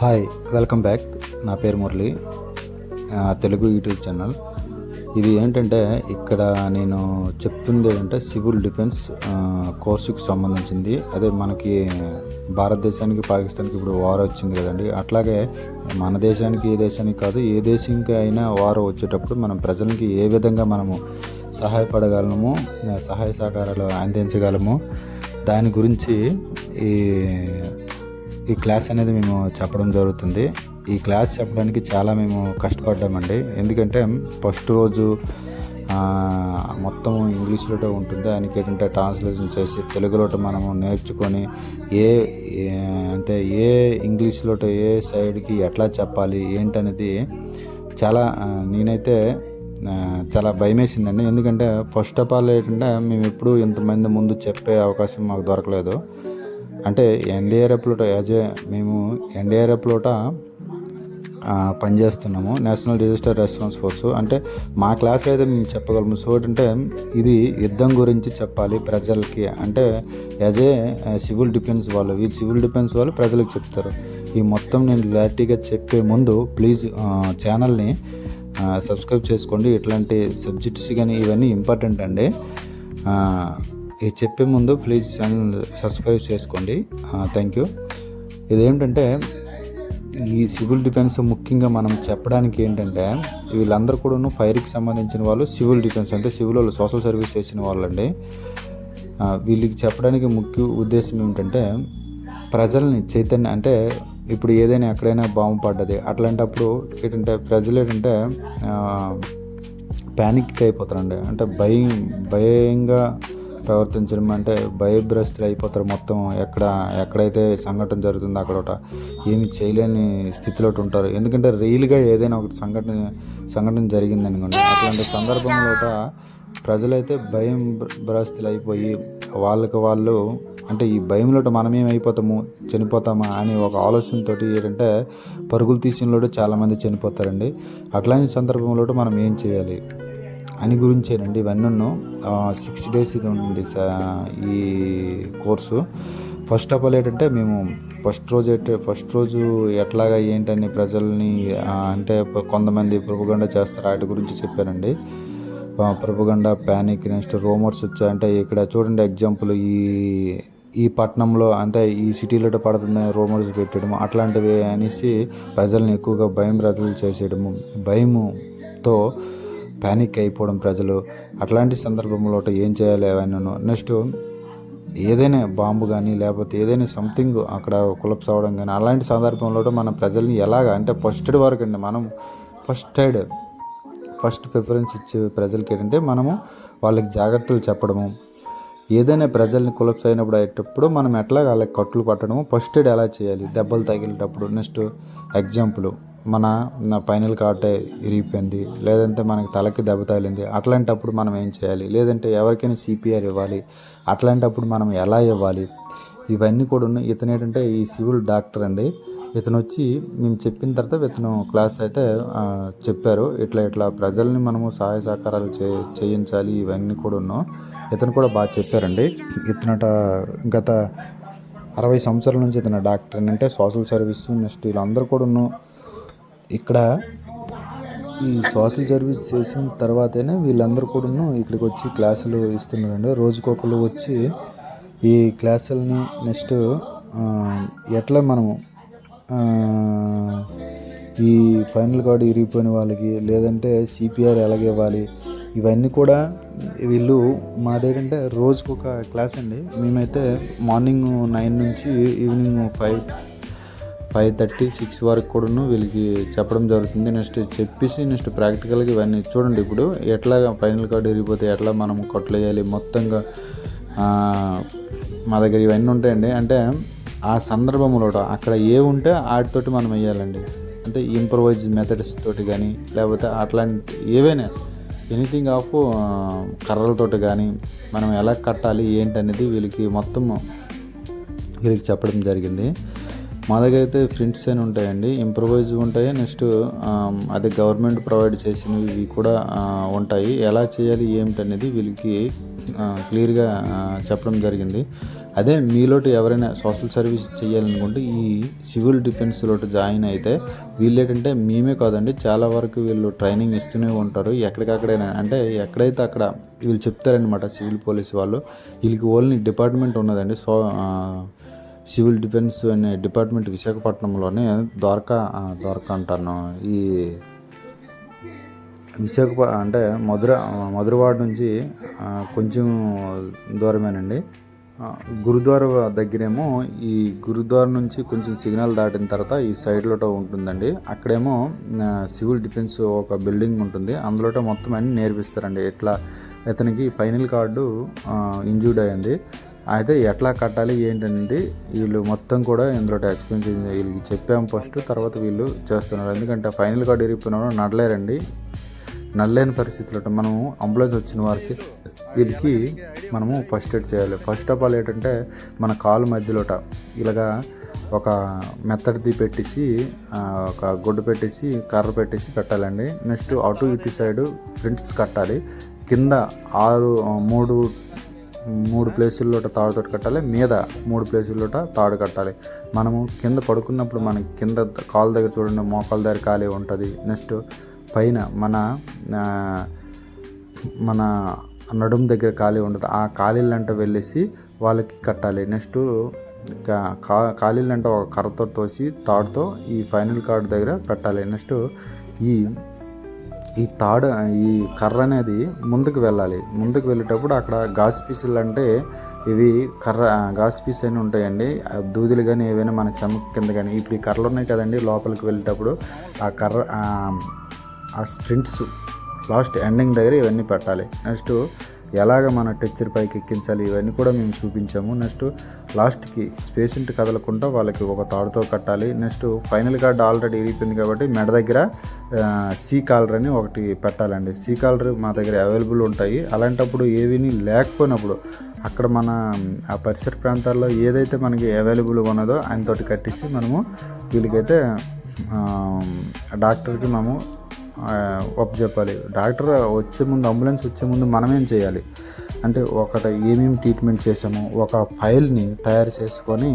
Hi welcome back నా పేరు Murali. Telugu YouTube channel. ఇది ఏంటంటే ఇక్కడ నేను చెప్తుంది ఏంటంటే సివిల్ డిఫెన్స్ కోర్సుకు కోర్సుకి సంబంధించింది. అదే మనకి భారతదేశానికి పాకిస్తాన్కి ఇప్పుడు వార్ వచ్చింది కదండి. అట్లాగే మన దేశానికి ఏ దేశానికి కాదు ఏ దేశానికి అయినా వార్ వచ్చేటప్పుడు మనం ప్రజలకి ఏ విధంగా మనము సహాయపడగలము సహాయ సహకారాలు అందించగలము దాని గురించి ఈ ఈ క్లాస్ అనేది మేము చెప్పడం జరుగుతుంది. ఈ క్లాస్ చెప్పడానికి చాలా మేము కష్టపడ్డామండి. ఎందుకంటే ఫస్ట్ రోజు మొత్తం ఇంగ్లీష్లోటే ఉంటుంది. దానికి ఏంటంటే ట్రాన్స్లేషన్ చేసి తెలుగులోట మనము నేర్చుకొని ఏ అంటే ఏ ఇంగ్లీష్లోట ఏ సైడ్కి ఎట్లా చెప్పాలి ఏంటనేది చాలా నేనైతే చాలా భయమేసిందండి. ఎందుకంటే ఫస్ట్ ఆఫ్ ఆల్ ఏంటంటే మేము ఎప్పుడు ఇంతమంది ముందు చెప్పే అవకాశం మాకు దొరకలేదు. అంటే ఎన్డీఆర్ఎఫ్లోట యాజ్ ఏ మేము ఎన్డీఆర్ఎఫ్లోట పనిచేస్తున్నాము నేషనల్ రిజిస్టర్ రెస్పాన్స్ ఫోర్స్ అంటే మా క్లాస్ అయితే మేము చెప్పగలము. సో ఏంటంటే ఇది యుద్ధం గురించి చెప్పాలి ప్రజలకి. అంటే యాజ్ ఏ సివిల్ డిఫెన్స్ వాళ్ళు ఈ సివిల్ డిఫెన్స్ వాళ్ళు ప్రజలకు చెప్తారు. ఈ మొత్తం నేను క్లారిటీగా చెప్పే ముందు ప్లీజ్ ఛానల్ని సబ్స్క్రైబ్ చేసుకోండి. ఇట్లాంటి సబ్జెక్ట్స్ కానీ ఇవన్నీ ఇంపార్టెంట్ అండి. ఇది చెప్పే ముందు ప్లీజ్ ఛానల్ సబ్స్క్రైబ్ చేసుకోండి. థ్యాంక్ యూ ఇదేంటంటే ఈ సివిల్ డిఫెన్స్ ముఖ్యంగా మనం చెప్పడానికి ఏంటంటే వీళ్ళందరూ కూడా ఫైర్కి సంబంధించిన వాళ్ళు సివిల్ డిఫెన్స్ అంటే సివిల్ వాళ్ళు సోషల్ సర్వీస్ చేసిన వాళ్ళండి. వీళ్ళకి చెప్పడానికి ముఖ్య ఉద్దేశం ఏమిటంటే ప్రజల్ని చైతన్య అంటే ఇప్పుడు ఏదైనా ఎక్కడైనా బాంబు పడ్డది అట్లాంటప్పుడు ఏంటంటే ప్రజలు ఏంటంటే ప్యానిక్ అయిపోతారండి అంటే భయం భయంగా ప్రవర్తించడం అంటే భయభ్రస్తులు అయిపోతారు మొత్తం. ఎక్కడ ఎక్కడైతే సంఘటన జరుగుతుందో అక్కడ ఒకట ఏమి చేయలేని స్థితిలో ఉంటారు. ఎందుకంటే రియల్గా ఏదైనా ఒక సంఘటన సంఘటన జరిగింది అనుకోండి. అట్లాంటి సందర్భంలో ప్రజలైతే భయం భ్రస్తులు అయిపోయి వాళ్ళకి వాళ్ళు అంటే ఈ భయంలో మనమేం అయిపోతాము చనిపోతామా అని ఒక ఆలోచనతో ఏంటంటే పరుగులు తీసినలో చాలామంది చనిపోతారండి. అట్లాంటి సందర్భంలో మనం ఏం చేయాలి? అని గురించేనండి ఇవన్నీ సిక్స్ డేస్ ఇది ఉంటుంది ఈ కోర్సు. ఫస్ట్ ఆఫ్ ఆల్ ఏంటంటే మేము ఫస్ట్ రోజు ఫస్ట్ రోజు ఎట్లాగా ఏంటని ప్రజల్ని అంటే కొంతమంది ప్రభుగండ చేస్తారు వాటి గురించి చెప్పానండి. ప్రొపగండ ప్యానిక్ నెక్స్ట్ రోమర్స్ వచ్చాయంటే ఇక్కడ చూడండి ఎగ్జాంపుల్ ఈ ఈ పట్టణంలో అంటే ఈ సిటీలో పడుతున్న రోమర్స్ పెట్టడము అట్లాంటివి అనేసి ప్రజల్ని ఎక్కువగా భయం రతులు చేసేయడము భయముతో ప్యానిక్ అయిపోవడం ప్రజలు. అట్లాంటి సందర్భంలో ఏం చేయాలి అవన్నీ నెక్స్ట్ ఏదైనా బాంబు కానీ లేకపోతే ఏదైనా సంథింగ్ అక్కడ కులప్స్ అవ్వడం కానీ అలాంటి సందర్భంలో మన ప్రజల్ని ఎలాగ అంటే ఫస్ట్ ఎయిడ్ వరకు అండి మనం ఫస్ట్ ఎయిడ్ ఫస్ట్ ప్రిఫరెన్స్ ఇచ్చే ప్రజలకి ఏంటంటే మనము వాళ్ళకి జాగ్రత్తలు చెప్పడము. ఏదైనా ప్రజల్ని కులప్స్ అయినప్పుడు అయ్యేటప్పుడు మనం ఎట్లా వాళ్ళకి కట్లు పట్టడము? ఫస్ట్ ఎయిడ్ ఎలా చేయాలి? దెబ్బలు తగిలేటప్పుడు. నెక్స్ట్ ఎగ్జాంపుల్ మన నా పైనల్ కాటే ఇరిగిపోయింది లేదంటే మనకి తలకి దెబ్బ తగిలింది అట్లాంటప్పుడు మనం ఏం చేయాలి? లేదంటే ఎవరికైనా సిపిఆర్ ఇవ్వాలి అట్లాంటప్పుడు మనం ఎలా ఇవ్వాలి? ఇవన్నీ కూడా ఉన్నాయి. ఇతను ఏంటంటే ఈ సివిల్ డాక్టర్ అండి. ఇతను వచ్చి మేము చెప్పిన తర్వాత ఇతను క్లాస్ అయితే చెప్పారు. ఇట్లా ఇట్లా ప్రజల్ని మనము సహాయ సహకారాలు చే చేయించాలి ఇవన్నీ కూడా ఉన్నాం. ఇతను కూడా బాగా చెప్పారండి. ఇతనట గత అరవై సంవత్సరాల నుంచి ఇతను డాక్టర్ అంటే సోషల్ సర్వీస్ నెక్స్ట్ వీళ్ళందరూ కూడా ఇక్కడ ఈ సోషల్ సర్వీస్ చేసిన తర్వాతనే వీళ్ళందరూ కూడా ఇక్కడికి వచ్చి క్లాసులు ఇస్తున్నారండి. రోజుకొకరు వచ్చి ఈ క్లాసులని నెక్స్ట్ ఎట్లా మనము ఈ ఫైనల్ కార్డు ఇరిగిపోయిన వాళ్ళకి లేదంటే సిపిఆర్ ఎలాగ ఇవ్వాలి ఇవన్నీ కూడా వీళ్ళు మాదేంటంటే రోజుకు ఒక క్లాస్ అండి మేమైతే మార్నింగ్ నైన్ నుంచి evening five five thirty six వరకు కూడాను వీళ్ళకి చెప్పడం జరుగుతుంది. నెక్స్ట్ చెప్పేసి నెక్స్ట్ ప్రాక్టికల్గా ఇవన్నీ చూడండి ఇప్పుడు. ఎట్లా ఫైనల్ కార్డు విరిగిపోతే ఎట్లా మనం కట్లు వేయాలి మొత్తంగా మా దగ్గర ఇవన్నీ ఉంటాయండి. అంటే ఆ సందర్భంలో అక్కడ ఏ ఉంటే వాటితోటి మనం వేయాలండి. అంటే ఇంప్రవైజ్ మెథడ్స్ తోటి కానీ లేకపోతే అట్లాంటి ఏవైనా ఎనీథింగ్ ఆఫ్ కర్రలతోటి కానీ మనం ఎలా కట్టాలి ఏంటి అనేది వీళ్ళకి మొత్తం వీళ్ళకి చెప్పడం జరిగింది. మా దగ్గర అయితే ప్రింట్స్ అని ఉంటాయండి. ఇంప్రవైజ్ ఉంటాయి. నెక్స్ట్ అదే గవర్నమెంట్ ప్రొవైడ్ చేసినవి కూడా ఉంటాయి. ఎలా చేయాలి ఏమిటనేది వీళ్ళకి క్లియర్గా చెప్పడం జరిగింది. అదే మీలోటి ఎవరైనా సోషల్ సర్వీస్ చేయాలనుకుంటే ఈ సివిల్ డిఫెన్స్లోటి జాయిన్ అయితే వీళ్ళు ఏంటంటే మేమే కాదండి చాలా వరకు వీళ్ళు ట్రైనింగ్ ఇస్తూనే ఉంటారు. ఎక్కడికక్కడైనా అంటే ఎక్కడైతే అక్కడ వీళ్ళు చెప్తారనమాట సివిల్ పోలీస్ వాళ్ళు వీళ్ళకి ఓన్లీ డిపార్ట్మెంట్ ఉన్నదండి. సో సివిల్ డిఫెన్స్ అనే డిపార్ట్మెంట్ విశాఖపట్నంలోనే ద్వారకా ద్వారకా అంటాను. ఈ విశాఖప అంటే మధుర మధురవాడ నుంచి కొంచెం దూరమేనండి. గురుద్వార దగ్గరేమో ఈ గురుద్వార నుంచి కొంచెం సిగ్నల్ దాటిన తర్వాత ఈ సైడ్లో ఉంటుందండి. అక్కడేమో సివిల్ డిఫెన్స్ ఒక బిల్డింగ్ ఉంటుంది. అందులో మొత్తం అన్ని నేర్పిస్తారండి. ఎట్లా ఇతనికి ఫైనల్ కార్డు ఇంజూర్డ్ అయింది. అయితే ఎట్లా కట్టాలి ఏంటనేది వీళ్ళు మొత్తం కూడా ఇందులో ఎక్స్ప్లెయిన్ వీళ్ళకి చెప్పాము ఫస్ట్ తర్వాత వీళ్ళు చేస్తున్నారు. ఎందుకంటే ఫైనల్ కార్డు ఇరిగిపోయిన వాళ్ళు నడలేరండి. నడలేని పరిస్థితుల్లో మనము అంబులెన్స్ వచ్చిన వారికి వీళ్ళకి మనము ఫస్ట్ ఎయిడ్ చేయాలి. ఫస్ట్ ఆఫ్ ఆల్ ఏంటంటే మన కాలు మధ్యలోట ఇలాగా ఒక మెత్తడిది పెట్టేసి ఒక గుడ్డ పెట్టేసి కర్ర పెట్టేసి పెట్టాలండి నెక్స్ట్ అటు ఇటు సైడు ప్రింట్స్ కట్టాలి. కింద ఆరు మూడు మూడు ప్లేసుల్లో తాడుతో కట్టాలి మీద మూడు ప్లేసుల్లో తాడు కట్టాలి. మనము కింద పడుకున్నప్పుడు మనకి కింద కాలు దగ్గర చూడండి మోకాల దగ్గర ఖాళీ ఉంటుంది. నెక్స్ట్ పైన మన మన నడుము దగ్గర ఖాళీ ఉండదు ఆ ఖాళీలంట వెళ్ళేసి వాళ్ళకి కట్టాలి. నెక్స్ట్ కా ఖాళీలంట ఒక కర్రతో తోసి తాడుతో ఈ ఫైనల్ కార్డు దగ్గర పెట్టాలి. నెక్స్ట్ ఈ ఈ తాడు ఈ కర్ర అనేది ముందుకు వెళ్ళాలి. ముందుకు వెళ్ళేటప్పుడు అక్కడ గాస్ పీసులు అంటే ఇవి కర్ర గాస్ పీస్ అని ఉంటాయండి. దూదులు కానీ ఏవైనా మన చెమక కింద కానీ ఇప్పుడు ఈ కర్రలు ఉన్నాయి కదండి లోపలికి వెళ్ళేటప్పుడు ఆ కర్ర ఆ, ఆ స్ప్రింట్స్ లాస్ట్ ఎండింగ్ దగ్గర ఇవన్నీ పెట్టాలి. నెక్స్ట్ ఎలాగ మన టెక్చర్ పైకి ఎక్కించాలి ఇవన్నీ కూడా మేము చూపించాము. నెక్స్ట్ లాస్ట్కి పేషెంట్ కదలకుండా వాళ్ళకి ఒక తాడుతో కట్టాలి. నెక్స్ట్ ఫైనల్ కార్డ్ ఆల్రెడీ ఇరిగిపోయింది కాబట్టి మెడ దగ్గర సీ కాలర్ అని ఒకటి పెట్టాలండి. సీ కాలర్ మా దగ్గర అవైలబుల్ ఉంటాయి. అలాంటప్పుడు ఏవిని లేకపోయినప్పుడు అక్కడ మన ఆ పరిసర ప్రాంతాల్లో ఏదైతే మనకి అవైలబుల్ ఉన్నదో ఆయనతోటి కట్టేసి మనము వీళ్ళకైతే డాక్టర్కి మనము ఒప్పు చెప్పాలి. డాక్టర్ వచ్చే ముందు అంబులెన్స్ వచ్చే ముందు మనమేం చేయాలి? అంటే ఒకటి ఏమేమి ట్రీట్మెంట్ చేసాము ఒక ఫైల్ని తయారు చేసుకొని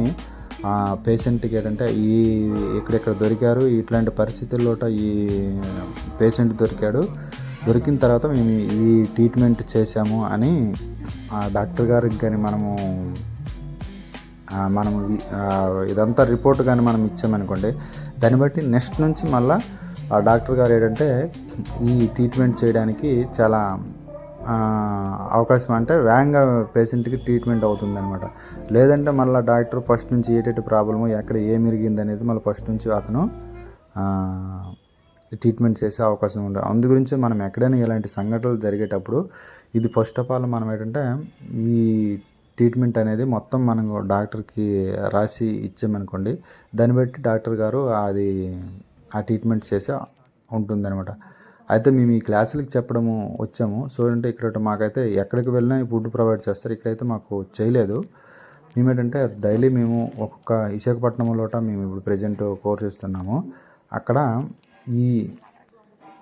పేషెంట్కి ఏంటంటే ఈ ఎక్కడెక్కడ దొరికారు ఇట్లాంటి పరిస్థితుల్లో ఈ పేషెంట్ దొరికాడు. దొరికిన తర్వాత మేము ఈ ట్రీట్మెంట్ చేసాము అని డాక్టర్ గారికి కానీ మనము మనము ఇదంతా రిపోర్ట్ కానీ మనం ఇచ్చామనుకోండి దాన్ని బట్టి నెక్స్ట్ నుంచి మళ్ళీ ఆ డాక్టర్ గారు ఏంటంటే ఈ ట్రీట్మెంట్ చేయడానికి చాలా అవకాశం అంటే వేగంగా పేషెంట్కి ట్రీట్మెంట్ అవుతుంది అనమాట లేదంటే మళ్ళీ డాక్టర్ ఫస్ట్ నుంచి ఏటేటి ప్రాబ్లము ఎక్కడ ఏమి ఇరిగింది అనేది మళ్ళీ ఫస్ట్ నుంచి అతను ట్రీట్మెంట్ చేసే అవకాశం ఉండదు అందు గురించి మనం ఎక్కడైనా ఇలాంటి సంఘటనలు జరిగేటప్పుడు ఇది ఫస్ట్ ఆఫ్ ఆల్ మనం ఏంటంటే ఈ ట్రీట్మెంట్ అనేది మొత్తం మనం డాక్టర్కి రాసి ఇచ్చామనుకోండి దాన్ని బట్టి డాక్టర్ గారు అది ఆ ట్రీట్మెంట్ చేసే ఉంటుందన్నమాట. అయితే మేము ఈ క్లాసులకి చెప్పడము వచ్చాము. సో అంటే ఇక్కడ మాకైతే ఎక్కడికి వెళ్ళినా ఫుడ్ ప్రొవైడ్ చేస్తారు. ఇక్కడైతే మాకు చేయలేదు. మేము ఏంటంటే డైలీ మేము ఒక్కొక్క విశాఖపట్నంలోట మేము ఇప్పుడు ప్రజెంట్ కోర్స్ ఇస్తున్నాము అక్కడ ఈ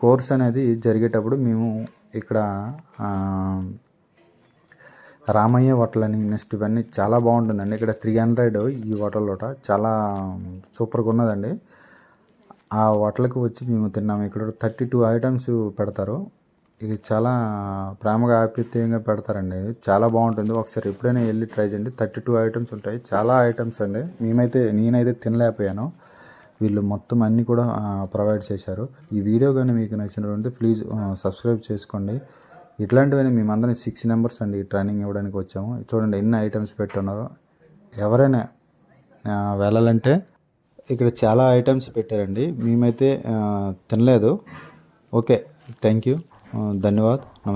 కోర్స్ అనేది జరిగేటప్పుడు మేము ఇక్కడ రామయ్య హోటల్ అని నెక్స్ట్ ఇవన్నీ చాలా బాగుంటుందండి. ఇక్కడ త్రీ హండ్రెడ్ ఈ హోటల్లోట చాలా సూపర్గా ఉన్నదండి. ఆ హోటల్కి వచ్చి మేము తిన్నాము ఇక్కడ థర్టీ టూ ఐటమ్స్ పెడతారు. ఇది చాలా ప్రేమగా ఆప్యాయంగా పెడతారండి. చాలా బాగుంటుంది. ఒకసారి ఎప్పుడైనా వెళ్ళి ట్రై చేయండి. థర్టీ టూ ఐటమ్స్ ఉంటాయి. చాలా ఐటమ్స్ అండి. మేమైతే నేనైతే తినలేకపోయాను. వీళ్ళు మొత్తం అన్నీ కూడా ప్రొవైడ్ చేశారు. ఈ వీడియో కానీ మీకు నచ్చినటువంటి ప్లీజ్ సబ్స్క్రైబ్ చేసుకోండి. ఇట్లాంటివన్నీ మేమందరం సిక్స్ నెంబర్స్ అండి ట్రైనింగ్ ఇవ్వడానికి వచ్చాము. చూడండి ఎన్ని ఐటమ్స్ పెట్టున్నారో. ఎవరైనా వెళ్ళాలంటే ఇక్కడ చాలా ఐటమ్స్ పెట్టారండి. మేమైతే తినలేదు. ఓకే థ్యాంక్ యూ ధన్యవాద్. నమస్తే